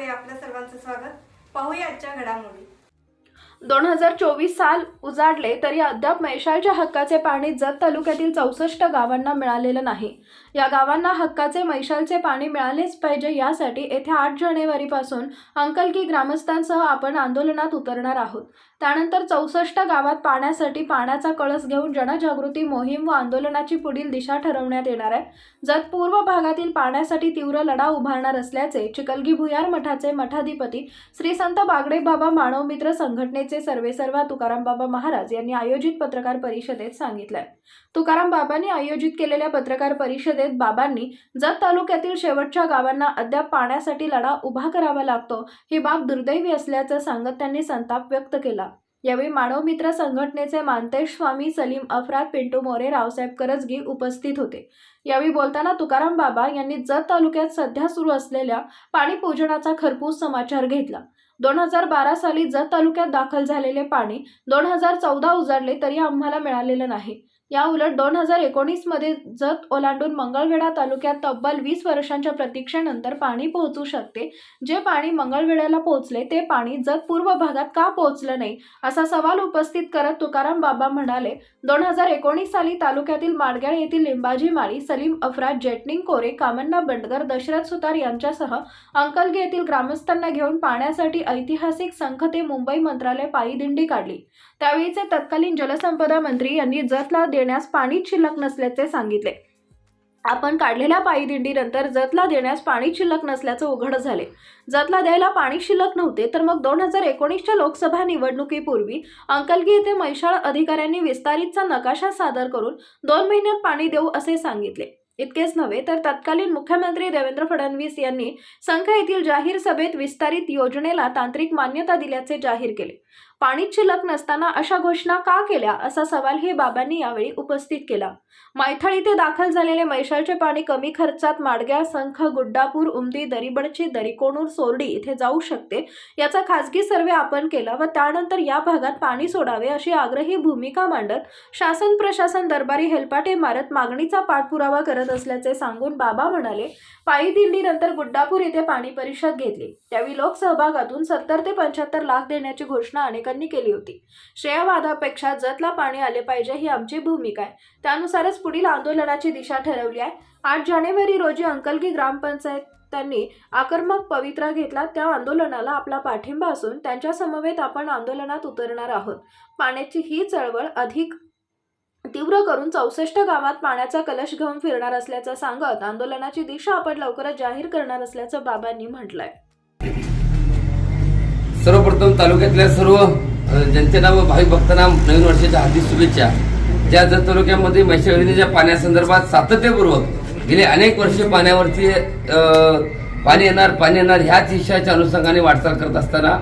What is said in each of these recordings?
मध्ये आपल्या सर्वांचं स्वागत. पाहूया आजच्या घडामोडी. दोन हजार चोवीस साल उजाडले तरी अद्याप मैशाळच्या हक्काचे पाणी जत तालुक्यातील चौसष्ट गावांना मिळालेलं नाही. या गावांना हक्काचे मैशालचे पाणी मिळालेच पाहिजे यासाठी येत्या आठ जानेवारीपासून अंकलकी ग्रामस्थांसह आपण आंदोलनात उतरणार आहोत. त्यानंतर चौसष्ट गावात पाण्यासाठी पाण्याचा कळस घेऊन जनजागृती मोहीम व आंदोलनाची पुढील दिशा ठरवण्यात येणार आहे. जत पूर्व भागातील पाण्यासाठी तीव्र लढा उभारणार असल्याचे चिकलगी भुयार मठाचे मठाधिपती श्री संत बागडे बाबा मानव मित्र संघटनेचे सर्वेसर्वा तुकाराम बाबा महाराज यांनी आयोजित पत्रकार परिषदेत सांगितलंय. तुकाराम बाबांनी आयोजित केलेल्या पत्रकार परिषदेत बाबांनी जत तालुक्यातील शेवटच्या गावांना अद्याप पाण्यासाठी लढा उभा करावा लागतो ही बाब दुर्दैवी असल्याचं सांगत त्यांनी संताप व्यक्त केला. यावेळी मानव मित्र संघटनेचे मानतेश स्वामी सलीम अफरात पिंटू मोरे रावसाहेब करजगी उपस्थित होते. यावेळी बोलताना तुकाराम बाबा यांनी जत तालुक्यात सध्या सुरू असलेल्या पाणी पूजनाचा खरपूस समाचार घेतला. दोन हजार बारा साली जत तालुक्यात दाखल झालेले पाणी दोन हजार चौदा उजाडले तरी आम्हाला मिळालेलं नाही. या उलट दोन हजार एकोणीसमध्ये जत ओलांडून मंगळवेढा तालुक्यात तब्बल वीस वर्षांच्या प्रतीक्षेनंतर पाणी पोहोचू शकते. जे पाणी मंगळवेढ्याला पोहोचले ते पाणी जत पूर्व भागात का पोहोचलं नाही असा सवाल उपस्थित करत तुकाराम बाबा म्हणाले दोन हजार एकोणीस साली तालुक्यातील माडगाळ येथील लिंबाजी माळी सलीम अफराज जेटनिंग कोरे कामन्ना बंडगर दशरथ सुतार यांच्यासह अंकलगे येथील ग्रामस्थांना घेऊन पाण्यासाठी ऐतिहासिक संख ते मुंबई मंत्रालय पायी दिंडी काढली. त्यावेळीचे तत्कालीन जलसंपदा मंत्री यांनी जतला देण्यास पाणी शिल्लक नसल्याचे सांगितले. आपण काढलेल्या पायी दिंडीनंतर जतला देण्यास पाणी शिल्लक नसल्याचं उघड झाले. जतला द्यायला पाणी शिल्लक नव्हते तर मग दोन हजार एकोणीसच्या लोकसभा निवडणुकीपूर्वी अंकलगी येथे मैशाळ अधिकाऱ्यांनी विस्तारितचा नकाशा सादर करून दोन महिन्यात पाणी देऊ असे सांगितले. इतकेच नव्हे तर तत्कालीन मुख्यमंत्री देवेंद्र फडणवीस यांनी संघ येथील जाहीर सभेत विस्तारित योजनेला तांत्रिक मान्यता दिल्याचे जाहीर केले. पाणीच शिल्लक नसताना अशा घोषणा का केल्या असा सवालही बाबांनी यावेळी उपस्थित केला. मायथळ इथे दाखल झालेले मैशाळचे पाणी कमी खर्चात माडग्या संख गुड्डापूर उमदी दरीबडची दरीकोणूर सोरडी इथे जाऊ शकते याचा खासगी सर्वे आपण केला व त्यानंतर या भागात पाणी सोडावे अशी आग्रही भूमिका मांडत शासन प्रशासन दरबारी हेलपाटे मारत मागणीचा पाठपुरावा करत असल्याचे सांगून बाबा म्हणाले पायी दिंडीनंतर गुड्डापूर येथे पाणी परिषद घेतली. त्यावेळी लोकसहभागातून सत्तर ते पंच्याहत्तर लाख देण्याची घोषणा पालकांनी केली होती. श्रेयवादापेक्षा जतला पाणी आले पाहिजे ही आमची भूमिका आहे. त्यानुसारच पुढील आंदोलनाची दिशा ठरवली आहे. आठ जानेवारी रोजी अंकलगी ग्रामपंचायत त्यांनी आक्रमक पवित्रा घेतला. त्या आंदोलनाला आपला पाठिंबा असून त्यांच्या समवेत आपण आंदोलनात उतरणार आहोत. पाण्याची ही चळवळ अधिक तीव्र करून चौसष्ट गावात पाण्याचा कलश घेऊन फिरणार असल्याचं सांगत आंदोलनाची दिशा आपण लवकरच जाहीर करणार असल्याचं बाबांनी म्हटलंय. सर्वप्रथम तालुक्यातल्या सर्व जनतेला व भाविक भक्तांना नवीन वर्षाच्या हार्दिक शुभेच्छा. ज्या जत तालुक्यामध्ये मैत्री योजनेच्या पाण्यासंदर्भात सातत्यपूर्वक गेले अनेक वर्षे पाण्यावरती पाणी येणार पाणी येणार ह्याच इच्छाच्या अनुषंगाने वाटचाल करत असताना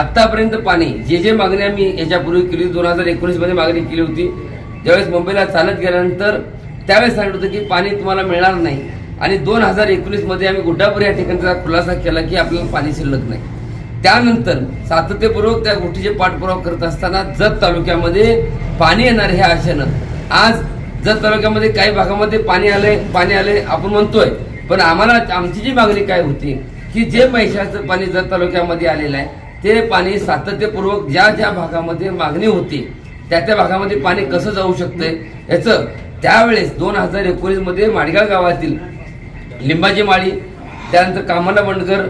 आत्तापर्यंत पाणी जे जे मागणी आम्ही याच्यापूर्वी केली दोन हजार एकोणीसमध्ये मागणी केली होती ज्यावेळेस मुंबईला चालत गेल्यानंतर त्यावेळेस सांगितलं होतं की पाणी तुम्हाला मिळणार नाही. आणि दोन हजार एकोणीसमध्ये आम्ही गुड्डापूर या ठिकाणचा खुलासा केला की आपल्याला पाणी शिल्लक नाही. त्यानंतर सातत्यपूर्वक त्या गोष्टीचे पाठपुरावा करत असताना जत तालुक्यामध्ये पाणी येणार ह्या आशेनं. आज जत तालुक्यामध्ये काही भागामध्ये पाणी आले पाणी आले आपण म्हणतोय पण आम्हाला आमची जी मागणी काय होती की जे पैशाचं पाणी जत तालुक्यामध्ये आलेलं आहे ते पाणी सातत्यपूर्वक ज्या ज्या भागामध्ये मागणी होती त्या त्या भागामध्ये पाणी कसं जाऊ शकतंय याचं त्यावेळेस दोन हजार एकोणीसमध्ये माडगाव गावातील लिंबाची माळी त्यानंतर कामना बंडकर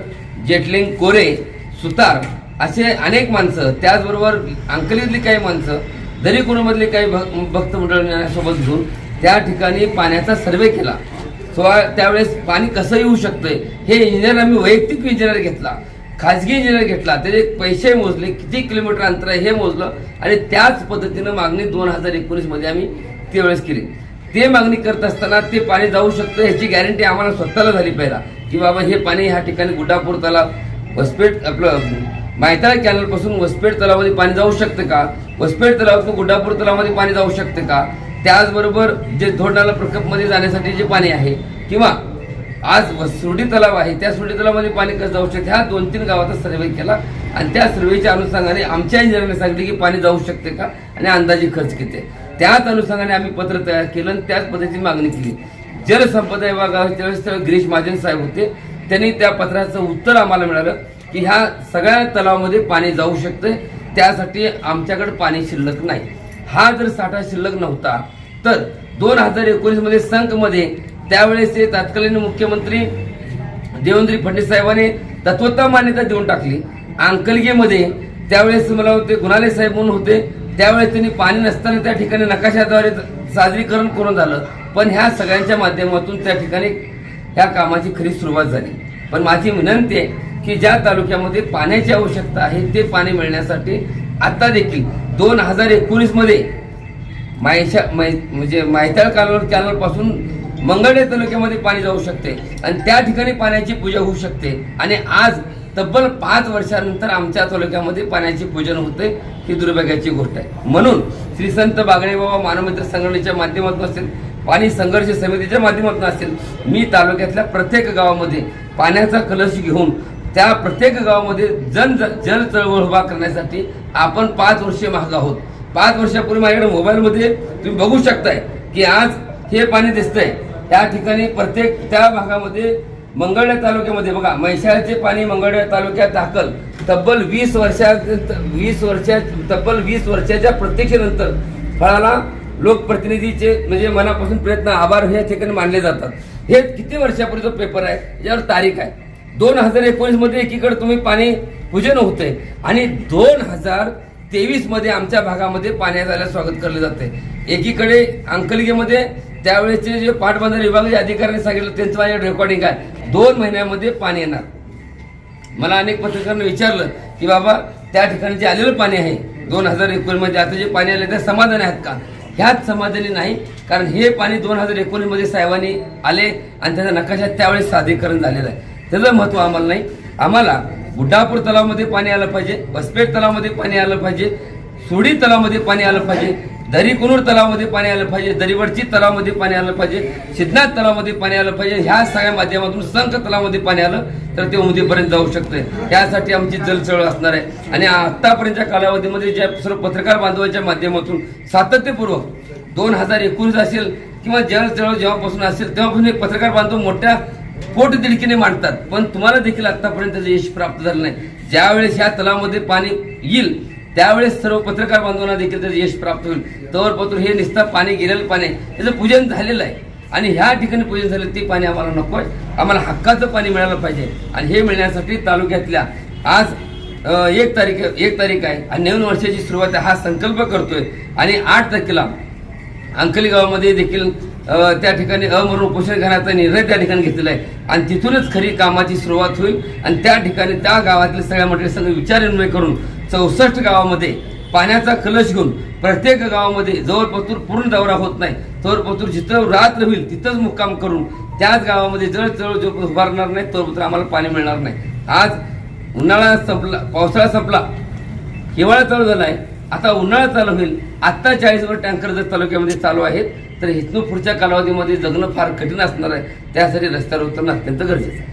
जेटलिंग कोरे सुतार असे अनेक माणसं त्याचबरोबर अंकलीतली काही माणसं दरी कुणमधली काही भक्त मंडळांसोबत घेऊन त्या ठिकाणी पाण्याचा सर्वे केला. सो त्यावेळेस पाणी कसं येऊ शकतंय हे इंजिनियर आम्ही वैयक्तिक इंजिनियर घेतला. खाजगी इंजिनियर घेतला. त्याचे पैसे मोजले किती किलोमीटर अंतर आहे हे मोजलं आणि त्याच पद्धतीनं मागणी दोन हजार एकोणीसमध्ये आम्ही त्यावेळेस केली. ते मागणी करत असताना ते पाणी जाऊ शकतं ह्याची गॅरंटी आम्हाला स्वतःला झाली पहिला की बाबा हे पाणी ह्या ठिकाणी गुड्डापूर तलाव वसपेट आपलं मायताळ कॅनलपासून वसपेठ वसपेट तलावामध्ये पाणी जाऊ शकतं का? वसपेट तलावातून गुड्डापूर तलावामध्ये पाणी जाऊ शकतं का? त्याचबरोबर जे धोरणाला प्रकल्पमध्ये जाण्यासाठी जे पाणी आहे किंवा आज व- सुरडी तलाव आहे त्या सुरडी तलावामध्ये पाणी कसं जाऊ शकते? ह्या दोन तीन गावाचा सर्वे केला. आणि त्या सर्वेच्या अनुषंगाने आमच्या इंजिनिअरने सांगितले की पाणी जाऊ शकते का? आणि अंदाजे खर्च किती आहे. त्याच अनुषंगाने आम्ही पत्र तयार केलं आणि त्याच पद्धतीची मागणी केली. जलसंपदा विभागावर त्यावेळेस गिरीश महाजन साहेब होते. त्यांनी त्या पत्राचं उत्तर आम्हाला मिळालं की ह्या सगळ्या तलावामध्ये पाणी जाऊ शकतं त्यासाठी आमच्याकडे पाणी शिल्लक नाही. हा जर साठा शिल्लक नव्हता तर दोन हजार एकोणीसमध्ये संकमध्ये त्यावेळेस ते तत्कालीन मुख्यमंत्री देवेंद्र फडणवीस साहेबांनी तत्वता मान्यता देऊन टाकली. अंकलगेमध्ये त्यावेळेस मला होते गुणाले साहेब म्हणून होते त्यावेळेस त्यांनी पाणी नसताना त्या ठिकाणी नकाशाद्वारे सादरीकरण करून झालं. पण ह्या सगळ्यांच्या माध्यमातून त्या ठिकाणी ह्या कामाची खरी सुरुवात झाली. पण माझी विनंती आहे की ज्या तालुक्यामध्ये पाण्याची आवश्यकता आहे ते पाणी मिळण्यासाठी आता देखील दोन हजार एकोणीसमध्ये मायशा मै म्हणजे मायताळ कालवर कॅनलपासून पासून तालुक्यामध्ये पाणी जाऊ शकते. आणि त्या ठिकाणी पाण्याची पूजा होऊ शकते. आणि आज तब्बल पाच वर्षानंतर आमच्या तालुक्यामध्ये पाण्याची पूजन होते ही दुर्भाग्याची गोष्ट आहे. म्हणून श्री संत बागडे बाबा मानवमित्र संघटनेच्या माध्यमातून असेल पाणी संघर्ष समितीच्या माध्यमातून असेल मी तालुक्यातल्या प्रत्येक गावामध्ये पाण्याचा कलश घेऊन त्या प्रत्येक गावामध्ये जन जल चळवळ उभा करण्यासाठी आपण पाच वर्षे महाग आहोत. पाच वर्षापूर्वी माझ्याकडे मोबाईलमध्ये तुम्ही बघू शकताय की आज हे पाणी दिसतंय. त्या ठिकाणी प्रत्येक त्या भागामध्ये मंगळवेढा तालुक्यामध्ये बघा म्हैसाळचे पाणी मंगळवेढा तालुक्यात दाखल. तब्बल वीस वर्षा वीस वर्षा तब्बल वीस वर्षाच्या प्रत्यक्षेनंतर फळाला लोकप्रतिनिधीचे म्हणजे मनापासून प्रयत्न आभार या ठिकाणी मानले जातात. हे किती वर्षापूर्वीचा पेपर आहे? यावर तारीख आहे. दोन हजार एकोणीसमध्ये एकीकडे तुम्ही पाणी पूजन होते आणि दोन हजार तेवीसमध्ये आमच्या भागामध्ये पाण्याचं स्वागत केलं जाते एकीकडे अंकलिगेमध्ये त्यावेळेचे जे पाटबंधारे विभागाचे अधिकाऱ्यांनी सांगितलं त्यांचं माझ्या रेकॉर्डिंग आहे. दोन महिन्यामध्ये पाणी येणार. मला अनेक पत्रकारांनी विचारलं की बाबा त्या ठिकाणी जे आलेलं पाणी आहे दोन हजार एकोणीसमध्ये आता जे पाणी आले ते समाधान आहेत का? ह्याच समाधानी नाही कारण हे पाणी दोन हजार एकोणीसमध्ये साहेबांनी आले आणि त्याचा नकाशा त्यावेळेस सादरीकरण झालेलं आहे. त्याचं महत्त्व आम्हाला नाही. आम्हाला बुड्डापूर तलावामध्ये पाणी आलं पाहिजे वसपेट तलावामध्ये पाणी आलं पाहिजे सोडी तलावामध्ये पाणी आलं पाहिजे. दरी कुनूर तलावामध्ये पाणी आलं पाहिजे दरीवरची तलावामध्ये पाणी आलं पाहिजे सिद्धनाथ तलावामध्ये पाणी आलं पाहिजे ह्या सगळ्या माध्यमातून संख तलावामध्ये पाणी आलं तर ते उमदीपर्यंत जाऊ शकते त्यासाठी आमची जलचळ असणार आहे. आणि आतापर्यंतच्या कालावधीमध्ये ज्या सर्व पत्रकार बांधवांच्या माध्यमातून सातत्यपूर्वक दोन हजार एकोणीस असेल किंवा जलचळ जेव्हापासून असेल तेव्हापासून हे पत्रकार बांधव मोठ्या पोट दिडकीने मांडतात. पण तुम्हाला देखील आतापर्यंत यश प्राप्त झालं नाही. ज्यावेळेस ह्या तलावामध्ये पाणी येईल त्यावेळेस सर्व पत्रकार बांधवांना देखील त्याचं यश प्राप्त होईल. तवर पत्र हे निस्ता पाणी गेलेलं पाणी त्याचं पूजन झालेलं आहे. आणि ह्या ठिकाणी पूजन झालं ते पाणी आम्हाला नको आहे. आम्हाला हक्काचं पाणी मिळालं पाहिजे. आणि हे मिळण्यासाठी तालुक्यातल्या आज एक तारीख एक तारीख आहे. आणि नवीन वर्षाची सुरुवात आहे. हा संकल्प करतोय. आणि आठ तारखेला अंकली गावामध्ये देखील त्या ठिकाणी अमरण उपोषण घराचा निर्णय त्या ठिकाणी घेतलेला आहे. आणि तिथूनच खरी कामाची सुरुवात होईल. आणि त्या ठिकाणी त्या गावातील सगळ्या मंडळी संघ विचारविनिमय करून चौसष्ट गावामध्ये पाण्याचा कलश घेऊन प्रत्येक गावामध्ये जवळ पूर्ण दौरा होत नाही. तोरपतूर जिथं रात्र होईल तिथंच मुक्काम करून त्याच गावामध्ये जळ जळ जो उभारणार नाही तोरपत्र आम्हाला पाणी मिळणार नाही. आज उन्हाळा संपला पावसाळा संपला. हिवाळा चालू झाला आहे आता उन्हाळा चालू होईल. आत्ता चाळीसवर टँकर जर तालुक्यामध्ये चालू आहेत तर इथून पुढच्या कालावधीमध्ये जगणं फार कठीण असणार आहे. त्यासाठी रस्त्यावर उतरणं अत्यंत गरजेचं आहे.